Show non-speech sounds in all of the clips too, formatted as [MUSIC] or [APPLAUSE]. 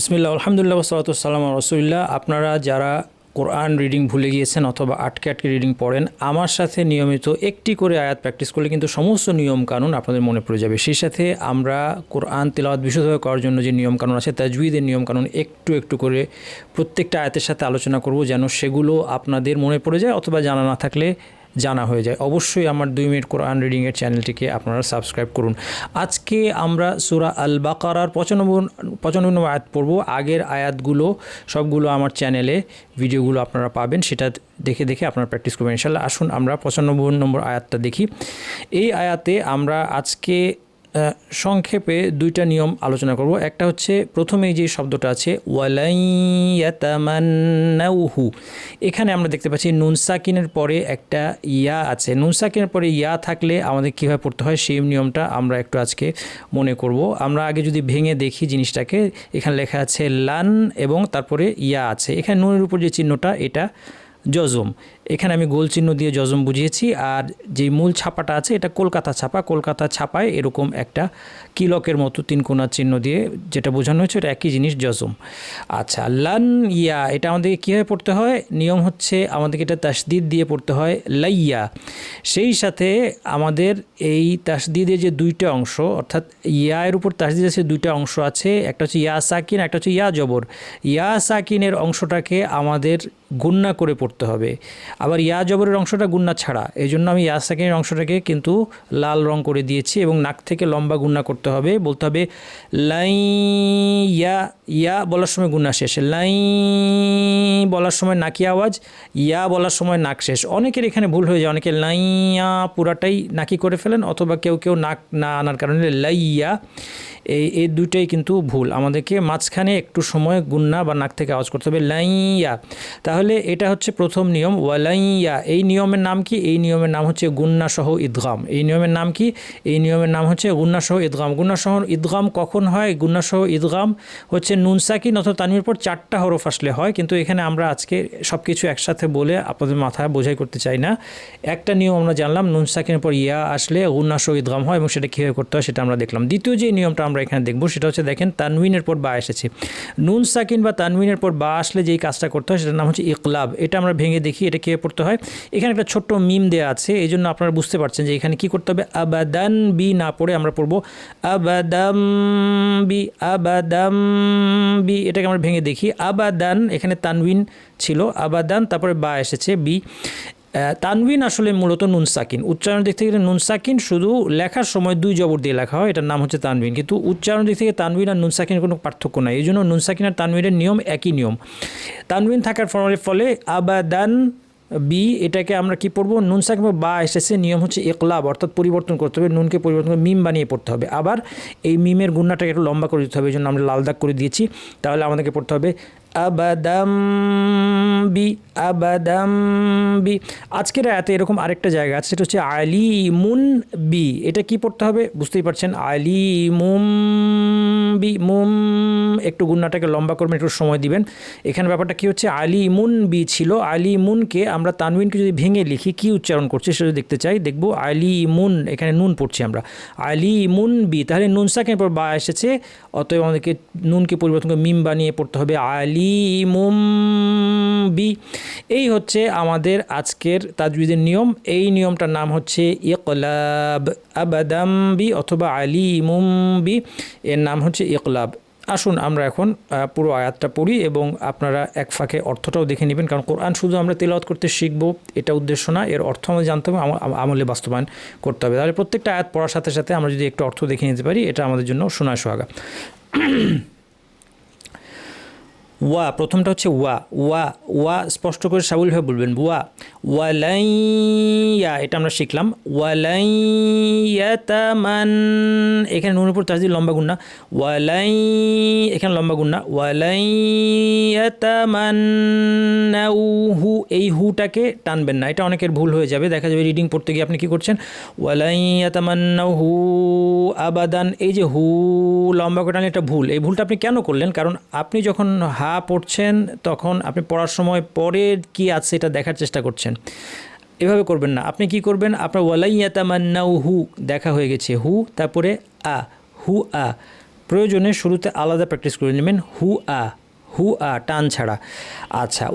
বিসমিল্লা আলহামদুলিল্লাহ সালাতাম রসুলিল্লাহ। আপনারা যারা কোরআন রিডিং ভুলে গিয়েছেন অথবা আটকে আটকে রিডিং পড়েন, আমার সাথে নিয়মিত একটি করে আয়াত প্র্যাকটিস করলে কিন্তু সমস্ত নিয়ম কানুন আপনাদের মনে পড়ে যাবে। সেই সাথে আমরা কোরআন তেলাওয়াত বিশুদ্ধভাবে করার জন্য যে নিয়ম কানুন আছে তাজউইদের নিয়ম কানুন একটু একটু করে প্রত্যেকটা আয়াতের সাথে আলোচনা করব যেন সেগুলো আপনাদের মনে পড়ে যায় অথবা জানা না থাকলে জানা হয়ে যায়। অবশ্যই আমার দুই মিনিট কোরআন রিডিংয়ের চ্যানেলটিকে আপনারা সাবস্ক্রাইব করুন। আজকে আমরা সুরা আল বাকারার পঁচানব্বই পঁচানব্বই নম্বর আয়াত পড়ব। আগের আয়াতগুলো, সবগুলো আমার চ্যানেলে ভিডিওগুলো আপনারা পাবেন। সেটা দেখে দেখে আপনারা প্র্যাকটিস করবেন। ইনশাল্লাহ আসুন আমরা পঁচানব্বই নম্বর আয়াতটা দেখি। এই আয়াতে আমরা আজকে সংক্ষেপে দুইটা নিয়ম আলোচনা করব। একটা হচ্ছে প্রথমেই যে শব্দটা আছে ওয়ালাইয়াতামান্নাউহু এখানে আমরা দেখতে পাচ্ছি নুন সাকিনের পরে একটা ইয়া আছে। নুন সাকিনের পরে ইয়া থাকলে আমাদের কীভাবে পড়তে হয় সেই নিয়মটা আমরা একটু আজকে মনে করব। আমরা আগে যদি ভেঙে দেখি জিনিসটাকে, এখানে লেখা আছে লান এবং তারপরে ইয়া আছে। এখানে নুনের উপর যে চিহ্নটা, এটা জজম। এখানে আমি গোল চিহ্ন দিয়ে জজম বুঝিয়েছি, আর যে মূল ছাপাটা আছে এটা কলকাতা ছাপা, কলকাতা ছাপায় এরকম একটা কিলকের মতো তিন কোণার চিহ্ন দিয়ে যেটা বোঝানো হয়েছে এটা একই জিনিস জজম আচ্ছা লান ইয়া, এটা আমাদেরকে কীভাবে পড়তে হয়? নিয়ম হচ্ছে আমাদেরকে এটা তাসদিদ দিয়ে পড়তে হয়, লাইয়া। সেই সাথে আমাদের এই তাসদিদের যে দুইটা অংশ, অর্থাৎ ইয়া এর উপর তাসদিদ আছে দুইটা অংশ আছে, একটা হচ্ছে ইয়া সাকিন, একটা হচ্ছে ইয়া জবর। ইয়া সাকিনের অংশটাকে আমাদের গুন্না করে পড়তে হবে। আবার ইয়া জবরের অংশটা গুন্না ছাড়া। এই জন্য আমি ইয়া সাকিনের অংশটাকে কিন্তু লাল রং করে দিয়েছি এবং নাক থেকে লম্বা গুন্না করতে হবে। বলতে হবে লাই ইয়া ইয়া বলার সময় গুন্না শেষ লাই বলার সময় নাকি আওয়াজ, ইয়া বলার সময় নাক শেষ। অনেকের এখানে ভুল হয়ে যায়, অনেকে লাইয়া পুরাটাই নাকি করে ফেলেন অথবা কেউ কেউ নাক না আনার কারণে লাইয়া এই এই দুইটাই কিন্তু ভুল। আমাদেরকে মাঝখানে একটু সময় গুন্না বা নাক থেকে আওয়াজ করতে হবে লাইয়া তাহলে এটা হচ্ছে প্রথম নিয়ম ওয়ালাইয়া এই নিয়মের নাম কি? এই নিয়মের নাম হচ্ছে গুন্না সহ ঈদগাম এই নিয়মের নাম কি? এই নিয়মের নাম হচ্ছে গুন্না সহ ঈদগাম গুন্না সহ ঈদগাম কখন হয়? গুন্না সহ ঈদগাম হচ্ছে নুন সাকিন অথবা পর চারটা হরফ আসলে হয়। কিন্তু এখানে আমরা আজকে সব কিছু একসাথে বলে আপনাদের মাথায় বোঝাই করতে চাই না। একটা নিয়ম আমরা জানলাম, নুন সাকিনের পর ইয়া আসলে গুন্না সহ ঈদগাম হয় এবং সেটা কীভাবে করতে হয় সেটা আমরা দেখলাম। দ্বিতীয় যে নিয়মটা আমরা এখানে দেখব সেটা হচ্ছে দেখেন তানবিনের পর বা এসেছে। নুন সাকিন বা তানবিনের পর বা আসলে যেই কাজটা করতে হয় সেটার নাম হচ্ছে ইকলাব। এটা আমরা ভেঙে দেখি, এটা কীভাবে পড়তে হয়। এখানে একটা ছোট্ট মিম দেওয়া আছে, এই জন্য আপনারা বুঝতে পারছেন যে এখানে কি করতে হবে। আবাদান বি না পড়ে আমরা পড়ব। আবাদাম বি আবাদাম বি, এটাকে আমরা ভেঙে দেখি। আবাদান, এখানে তানবিন ছিল। আবাদান, তারপরে বা এসেছে, বি। তানবিন আসলে মূলত নুন সাকিন। উচ্চারণের দিক থেকে নুন সাকিন শুধু লেখার সময় দুই জবর দিয়ে লেখা হয়, এটার নাম হচ্ছে তানবিন কিন্তু উচ্চারণ দিক থেকে তানবিন আর নুন সাকিনের কোনো পার্থক্য নাই। এই জন্য নুন সাকিন আর তানবিনের নিয়ম একই নিয়ম। তানবিন থাকার ফলে আবাদান বি, এটাকে আমরা কি পড়ব? নুন সাকিন বা এসেছে নিয়ম হচ্ছে একলাব অর্থাৎ পরিবর্তন করতে হবে, নুনকে পরিবর্তন করে মিম বানিয়ে পড়তে হবে। আবার এই মিমের গুণাটাকে একটু লম্বা করে দিতে হবে, এই জন্য আমরা লাল দাগ করে দিয়েছি। তাহলে আমাদেরকে পড়তে হবে আবাদাম বি বি। আজকের আয়াতে এরকম আরেকটা জায়গা আছে, সেটা হচ্ছে আলি মুন বি। এটা কি পড়তে হবে? বুঝতেই পারছেন আলি মুম বি, মুম। একটু গুন্নাটাকে লম্বা করবেন, একটু সময় দিবেন। এখানে ব্যাপারটা কি হচ্ছে? আলি মুন বি ছিল। আলি মুনকে আমরা তানবিনকে যদি ভেঙে লিখি, কি উচ্চারণ করছে সেটা দেখতে চাই, দেখব আলি মুন এখানে নুন পড়ছি আমরা। আলি মুন বি, তাহলে নুন সাকের পর বা এসেছে, অতএব আমাদেরকে নুনকে পরিবর্তন করে মিম বানিয়ে পড়তে হবে আলি মুম বি। এই হচ্ছে আমাদের আজকের তাজবিদের নিয়ম। এই নিয়মটার নাম হচ্ছে ইকলাব। আবাদাম বি অথবা আলি মুম বি। এর নাম হচ্ছে ইকলাব। আসুন আমরা এখন পুরো আয়াতটা পড়ি এবং আপনারা এক ফাঁকে অর্থটাও দেখে নেবেন। কারণ কোরআন শুধু আমরা তেলাওয়াত করতে শিখব, এটা উদ্দেশ্য না। এর অর্থ আমাদের জানতে হবে আমল- আম- আমলে বাস্তবায়ন করতে হবে। তাহলে প্রত্যেকটা আয়াত পড়ার সাথে সাথে আমরা যদি একটু অর্থ দেখে নিতে পারি, এটা আমাদের জন্য শোনা সোহাগা। ওয়া প্রথমটা হচ্ছে ওয়া ওয়া ওয়া স্পষ্ট করে সাবলীভাবে বলবেন ওয়া ওয়ালাইয়া, এটা আমরা শিখলাম ওয়ালাইয়াতামান এখানে নুনের উপর তাজদি লম্বা গুন্না ওয়ালাই এখানে লম্বা গুন্না ওয়ালাইয়াতামান হু এই হুটাকে টানবেন না, এটা অনেকের ভুল হয়ে যাবে, দেখা যাবে রিডিং পড়তে গিয়ে আপনি কি করছেন ওয়ালাইয়াতামান্নাউ হু আবাদান, এই যে হু লম্বা করে টানলে এটা ভুল, এই ভুলটা আপনি কেন করলেন, কারণ আপনি যখন হা পড়ছেন, তখন আপনি পড়ার সময় পরের কি আছে এটা দেখার চেষ্টা করছেন। এভাবে করবেন না। আপনি কি করবেন? আপনার ওয়ালাইয়াতামান্নাউ হু দেখা হয়ে গেছে। হু, তারপরে আ, হু, আ। প্রয়োজনে শুরুতে আলাদা প্র্যাকটিস করে নেবেন। হু, আ হু, আ, টান ছাড়া। আচ্ছা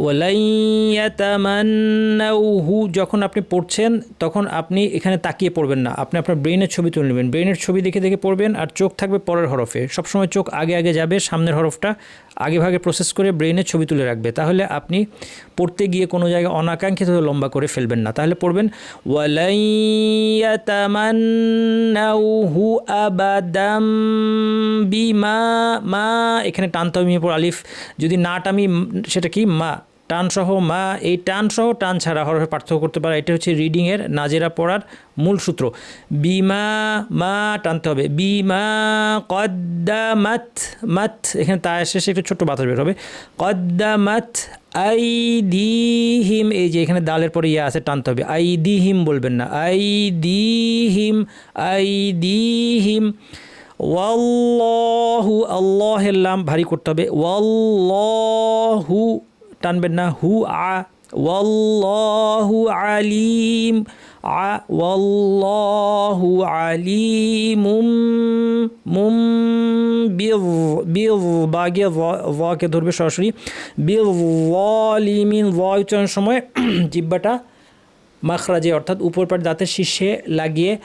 হু যখন আপনি পড়ছেন, তখন আপনি এখানে তাকিয়ে পড়বেন না। আপনি আপনার ব্রেনের ছবি তুলে নেবেন। ব্রেনের ছবি দেখে দেখে পড়বেন আর চোখ থাকবে পরের হরফে। সবসময় চোখ আগে আগে যাবে সামনের হরফটা। আগে ভাগে প্রসেস করে ব্রেনে ছবি তুলে রাখবে। তাহলে আপনি পড়তে গিয়ে কোনো জায়গায় অনাকাঙ্ক্ষিত লম্বা করে ফেলবেন না। তাহলে পড়বেন ওয়ালাইয়াতামান্নাউহু আবাদাম মা, এখানে টানতে মিপর আলিফ। যদি না টামি, সেটা কি? মা। টান সহ মা, এই টান সহ টান ছাড়া হরফে পার্থক্য করতে পারা। এটা হচ্ছে রিডিংয়ের নাজেরা পড়ার মূল সূত্র। বিমা, মা টানতে হবে। বিমা, কদ্দামাত, মাত, এখানে তা শেষে একটু ছোট্ট বাতাস বের হবে। কদ্দামাত আই দি হিম এই যে এখানে দালের পরে ইয়া আছে, টানতে হবে। আই দি হিম বলবেন না। আই দি হিম আই দি হিম ওয়াল্লাহু আল্লাহের লাম ভারী করতে হবে। ওয়াল্লাহু টানবেন না। হু আ, ওয়াল্লাহু আলিম, আ, ওয়াল্লাহু আলিমুম, মুম বিল বিল বাগে কে ধরবে সরাসরি। বিল ওয়ালিমিন ল উচ্চারণের সময় [CLEARS THROAT] জিব্বাটা মাখরাজে, অর্থাৎ উপর পাট দাঁতের শীর্ষে লাগিয়ে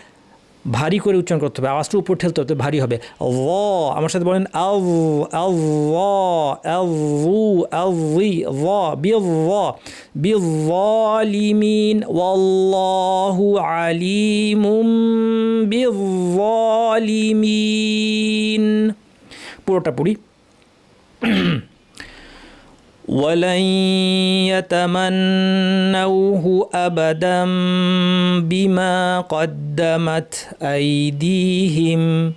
ভারী করে উচ্চারণ করতে হবে। আওয়াজটা উপর ঠেলতে হবে ভারী হবে। ল আমার সাথে বলেন আল আল ল আল রু আল রি ল বিল ল বিল লিমিন ওয়াল্লাহু আলিমুম বিল পুরোটা পড়ি। ولن يتمنوه ابدا بما قدمت أيديهم.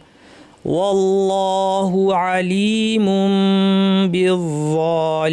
والله عليم بالظالمين.